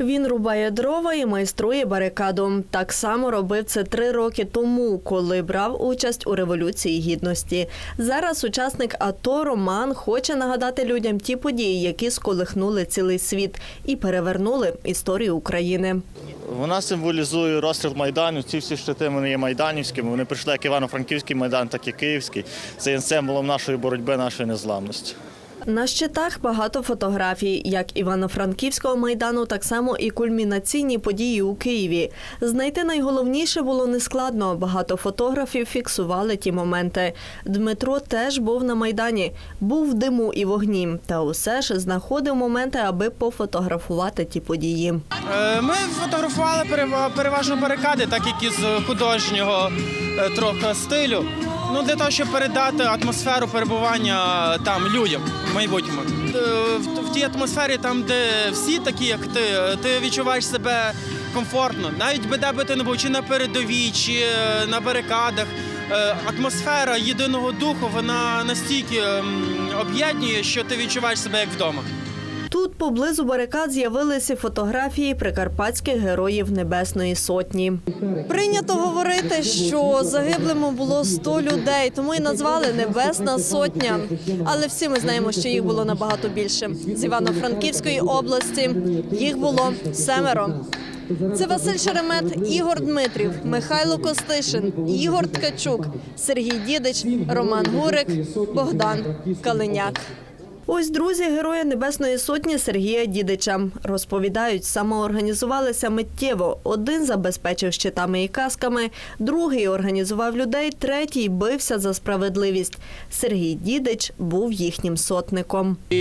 Він рубає дрова і майструє барикаду. Так само робив це три роки тому, коли брав участь у революції гідності. Зараз учасник АТО Роман хоче нагадати людям ті події, які сколихнули цілий світ і перевернули історію України. Вона символізує розстріл Майдану. Ці всі щити вони є майданівськими. Вони прийшли як Івано-Франківський майдан, так і Київський. Це є символом нашої боротьби, нашої незламності. На щитах багато фотографій, як Івано-Франківського майдану, так само і кульмінаційні події у Києві. Знайти найголовніше було нескладно. Багато фотографів фіксували ті моменти. Дмитро теж був на майдані, був в диму і вогні, та усе ж знаходив моменти, аби пофотографувати ті події. Е, Ми фотографували перев- переважно барикади, так як із художнього е, трохи стилю. Ну для того, щоб передати атмосферу перебування там людям в майбутньому. Е, В, тій атмосфері, там, де всі такі, як ти, е, ти відчуваєш себе комфортно. Навіть де би ти не був, чи на передовій, чи е, на барикадах. Е, Атмосфера єдиного духу вона настільки об'єднує, що ти відчуваєш себе як вдома. Тут поблизу барикад з'явилися фотографії прикарпатських героїв Небесної Сотні. Прийнято говорити, що загиблими було 100 людей, тому і назвали Небесна Сотня. Але всі ми знаємо, що їх було набагато більше. З Івано-Франківської області їх було семеро. Це Василь Шеремет, Ігор Дмитрів, Михайло Костишин, Ігор Ткачук, Сергій Дідич, Роман Гурик, Богдан Калиняк. Ось друзі Героя Небесної Сотні Сергія Дідича. Розповідають, самоорганізувалися миттєво. Один забезпечив щитами і касками, другий організував людей, третій бився за справедливість. Сергій Дідич був їхнім сотником. І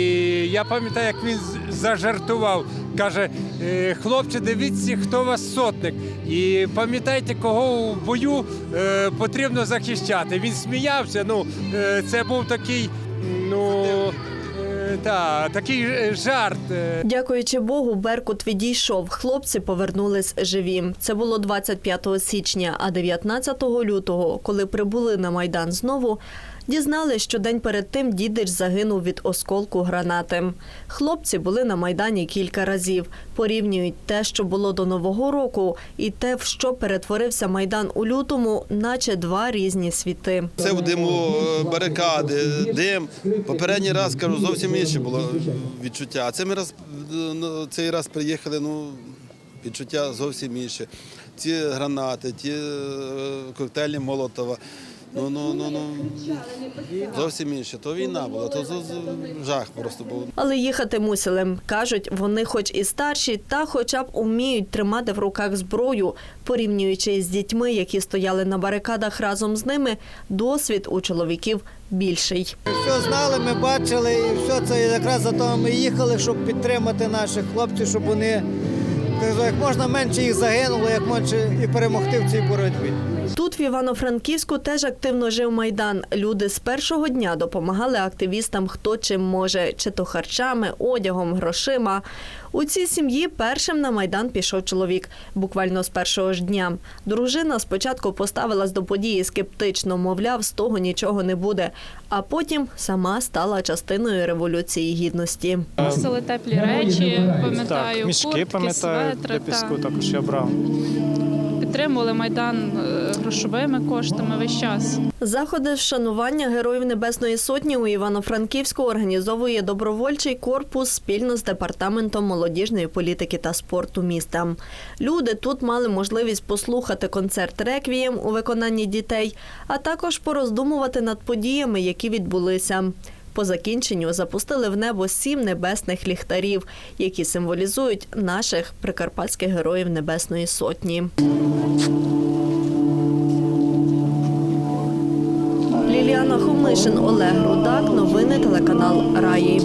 я пам'ятаю, як він зажартував. Каже: «Е, хлопці, дивіться, хто у вас сотник. І пам'ятайте, кого у бою е, потрібно захищати. Він сміявся. Ну, е, це був такий, ну та, такий е, жарт. е. Дякуючи Богу, Беркут відійшов. Хлопці повернулись живі. Це було 25 січня, а 19 лютого, коли прибули на майдан знову. Дізнали, що день перед тим дідич загинув від осколку гранати. Хлопці були на майдані кілька разів. Порівнюють те, що було до нового року, і те, в що перетворився майдан у лютому, наче два різні світи. Це в диму е, барикади, дим. Попередній раз кажу, зовсім інше було відчуття. А цей раз, ну, цей раз приїхали, ну, відчуття зовсім інше. Ці гранати, ті е, коктейлі Молотова. Ну, ну, ну, ну, зовсім інше. То війна була, то жах просто був. Але їхати мусили. Кажуть, вони хоч і старші, та хоча б уміють тримати в руках зброю. Порівнюючи з дітьми, які стояли на барикадах разом з ними, досвід у чоловіків більший. Все знали, ми бачили, і все це якраз за того ми їхали, щоб підтримати наших хлопців, щоб вони як можна менше їх загинуло, як менше і перемогти в цій боротьбі. Тут в Івано-Франківську теж активно жив майдан. Люди з першого дня допомагали активістам, хто чим може, чи то харчами, одягом, грошима. У цій сім'ї першим на майдан пішов чоловік, буквально з першого ж дня. Дружина спочатку поставилась до події скептично, мовляв, з того нічого не буде. А потім сама стала частиною революції гідності. Носили теплі речі, пам'ятаю, Так, мішки куртки, пам'ятаю для піску та. також я брав. Підтримували майдан е, грошовими коштами весь час. Заходи вшанування Героїв Небесної Сотні у Івано-Франківську організовує добровольчий корпус спільно з департаментом молодіжної політики та спорту міста. Люди тут мали можливість послухати концерт реквієм у виконанні дітей, а також пороздумувати над подіями, які відбулися. По закінченню запустили в небо сім небесних ліхтарів, які символізують наших прикарпатських героїв Небесної Сотні. Ліліана Хомишин, Олег Рудак. Новини телеканал Раї.